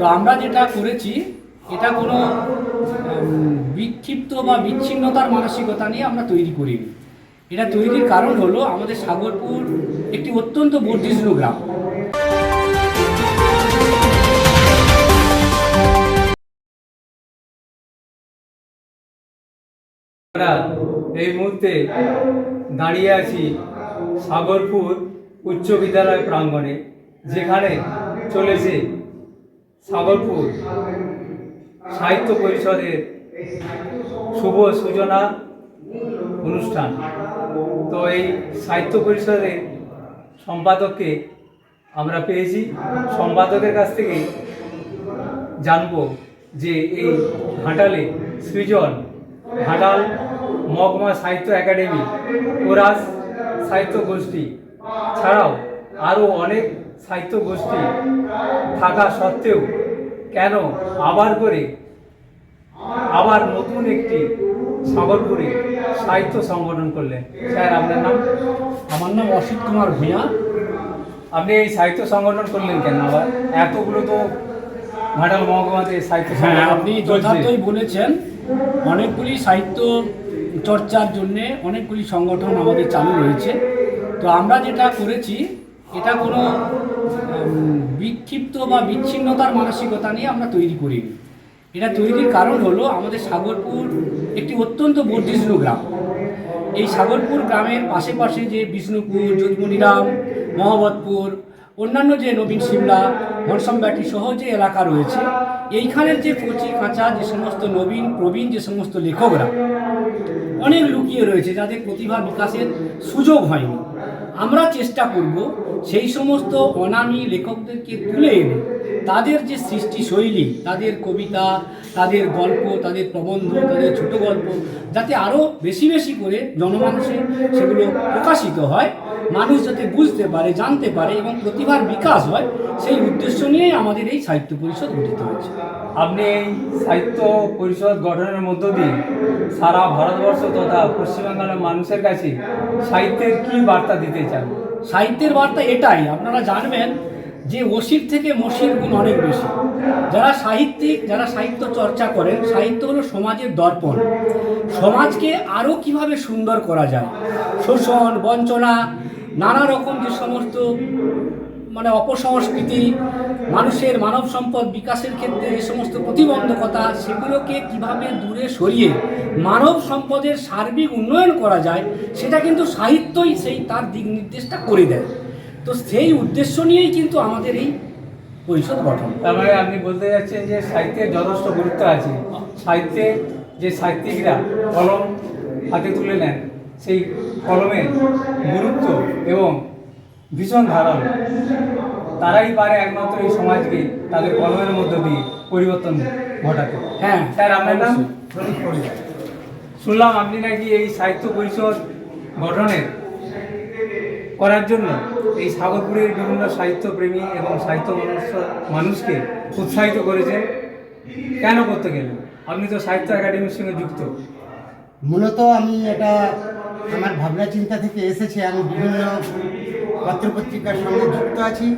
তো আমরা যেটা করেছি, এটা কোনো বিক্ষিপ্ত বা বিচ্ছিন্নতার মানসিকতা নিয়ে আমরা তৈরি করিনি। এটা তৈরির কারণ হলো আমাদের সাগরপুর একটি অত্যন্ত বর্ধিষ্ণু গ্রাম। এই মুহূর্তে দাঁড়িয়ে আছি সাগরপুর উচ্চ বিদ্যালয় প্রাঙ্গণে, যেখানে চলেছে সাগরপুর সাহিত্য পরিষদের শুভ সূচনা অনুষ্ঠান। তো এই সাহিত্য পরিষদের সম্পাদককে আমরা পেয়েছি। সম্পাদকের কাছ থেকে জানব যে এই ঘাটালে সৃজন ঘাটাল মহকুমা সাহিত্য একাডেমি কোরাস সাহিত্য গোষ্ঠী ছাড়াও আরও অনেক সাহিত্য গোষ্ঠী থাকা সত্ত্বেও কেন আবার করে আবার নতুন একটি সাগরপুরে সাহিত্য সংগঠন করলেন? স্যার আপনার নাম? আমার নাম অসিত কুমার ভূঁইয়া। আপনি এই সাহিত্য সংগঠন করলেন কেন আবার? এতগুলো তো ঘাটাল মহকুমাতে সাহিত্য হ্যাঁ আপনি যথার্থই বলেছেন অনেকগুলি সাহিত্য চর্চার জন্যে অনেকগুলি সংগঠন আমাদের চালু রয়েছে। তো আমরা যেটা করেছি এটা কোনো বিক্ষিপ্ত বা বিচ্ছিন্নতার মানসিকতা নিয়ে আমরা তৈরি করিনি। এটা তৈরির কারণ হলো আমাদের সাগরপুর একটি অত্যন্ত বর্ধিষ্ণু গ্রাম। এই সাগরপুর গ্রামের পাশে পাশে যে বিষ্ণুপুর যোধমণিরাম মহম্মদপুর অন্যান্য যে নবীন সিমলা ঘনশ্যামবাটি সহ যে এলাকা রয়েছে, এইখানের যে কচি কাঁচা যে সমস্ত নবীন, প্রবীণ যে সমস্ত লেখকরা, অনেক লুকিয়ে রয়েছে যাদের প্রতিভা বিকাশের সুযোগ হয়নি। আমরা চেষ্টা করব সেই সমস্ত অনামী লেখকদেরকে তুলে এনে তাদের যে সৃষ্টি শৈলী তাদের কবিতা, তাদের গল্প, তাদের প্রবন্ধ, তাদের ছোট গল্প, যাতে আরও বেশি বেশি করে জনমানুষে সেগুলো প্রকাশিত হয়। মানুষ যাতে বুঝতে পারে জানতে পারে এবং প্রতিভার বিকাশ হয় সেই উদ্দেশ্য নিয়েই আমাদের এই সাহিত্য পরিষদ গঠিত হয়েছে। আপনি এই সাহিত্য পরিষদ গঠনের মধ্য দিয়ে সারা ভারতবর্ষ তথা পশ্চিমবাংলার মানুষের কাছে সাহিত্যের কি বার্তা দিতে চান? সাহিত্যের বার্তা এটাই আপনারা জানবেন যে ওসির থেকে মসির গুণ অনেক বেশি। যারা সাহিত্যিক যারা সাহিত্য চর্চা করেন সাহিত্য হলো সমাজের দর্পণ। সমাজকে আরও কীভাবে সুন্দর করা যায়? শোষণ বঞ্চনা নানা রকম যে সমস্ত মানে অপসংস্কৃতি, মানুষের মানব সম্পদ বিকাশের ক্ষেত্রে যে সমস্ত প্রতিবন্ধকতা, সেগুলোকে কীভাবে দূরে সরিয়ে মানব সম্পদের সার্বিক উন্নয়ন করা যায়, সেটা কিন্তু সাহিত্যই সেই তার দিক নির্দেশটা করে দেয়। তো সেই উদ্দেশ্য নিয়েই কিন্তু আমাদের এই পরিষদ গঠন। তার মানে আপনি বলতে যাচ্ছেন যে সাহিত্যের যথেষ্ট গুরুত্ব আছে। সাহিত্যে যে সাহিত্যিকরা কলম হাতে তুলে নেন সেই কলমের গুরুত্ব এবং ভীষণ ধারণ। তারাই পারে একমাত্র এই সমাজকে তাদের কলমের মধ্য দিয়ে পরিবর্তন ঘটাতে। হ্যাঁ স্যার আপনার নাম? শুনলাম আপনি নাকি এই সাহিত্য পরিষদ গঠনের করার জন্য এই সাগরপুরের বিভিন্ন সাহিত্যপ্রেমী এবং সাহিত্য মানুষ- মানুষকে উৎসাহিত করেছেন। কেন করতে গেলেন? আপনি তো সাহিত্য একাডেমির সঙ্গে যুক্ত। মূলত আমি এটা আমার ভাবনা চিন্তা থেকে এসেছে, আমি বিভিন্ন পত্রপত্রিকার সঙ্গে যুক্ত আছি,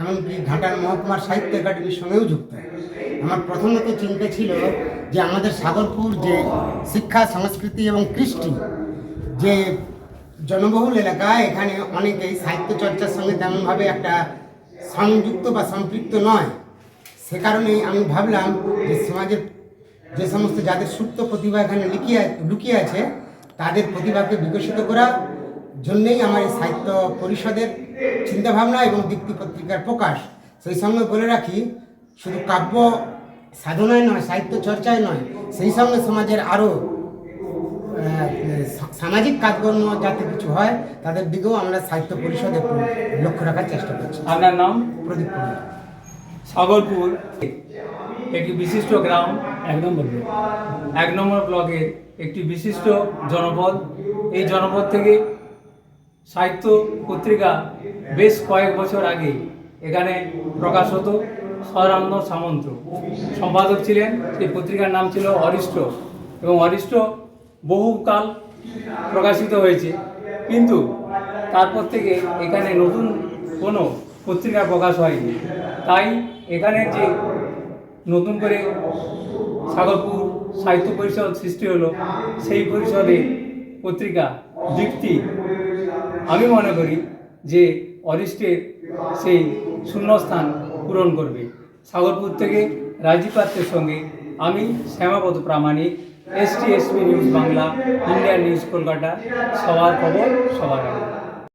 এমনকি ঘাটাল মহকুমার সাহিত্য একাডেমির সঙ্গেও যুক্ত। আমার প্রথমত চিন্তা ছিল যে আমাদের সাগরপুর যে শিক্ষা, সংস্কৃতি এবং কৃষ্টি যে জনবহুল এলাকা, এখানে অনেকেই সাহিত্য চর্চার সঙ্গে তেমনভাবে একটা সংযুক্ত বা সম্পৃক্ত নয়। সে কারণেই আমি ভাবলাম যে সমাজের যে সমস্ত যাদের সুপ্ত প্রতিভা এখানে লুকিয়ে লুকিয়ে আছে তাদের প্রতিভাকে বিকশিত করার জন্যেই আমার এই সাহিত্য পরিষদের চিন্তাভাবনা এবং দীপ্তি পত্রিকার প্রকাশ। সেই সঙ্গে বলে রাখি শুধু কাব্য সাধনায় নয় সাহিত্য চর্চায় নয় সেই সঙ্গে সমাজের আরও সামাজিক কাজকর্ম যাতে কিছু হয় তাদের দিকেও আমরা সাহিত্য পরিষদে লক্ষ্য রাখার চেষ্টা করছি। আপনার নাম? প্রদীপ কুমার। সাগরপুর একটি বিশিষ্ট গ্রাম। এক নম্বর ব্লক। এক নম্বর ব্লকের একটি বিশিষ্ট জনপদ। এই জনপদ থেকে সাহিত্য পত্রিকা বেশ কয়েক বছর আগে এখানে প্রকাশ হতো স্বরাম্য সামন্ত। সম্পাদক ছিলেন, সেই পত্রিকার নাম ছিল অরিষ্ট এবং অরিষ্ট বহুকাল প্রকাশিত হয়েছে। কিন্তু তারপর থেকে এখানে নতুন কোনো পত্রিকা প্রকাশ হয়নি। তাই এখানে যে নতুন করে সাগরপুর সাহিত্য পরিষদ সৃষ্টি হলো। সেই পরিষদে পত্রিকা, দীপ্তি, আমি মনে করি যে অরিষ্টের সেই শূন্যস্থান পূরণ করবে। সাগরপুর থেকে রাজীব পাত্রের সঙ্গে আমি Shyamapada Pramanik, S T SP news Bangla, India news Kolkata, সবার খবর সবার আগে।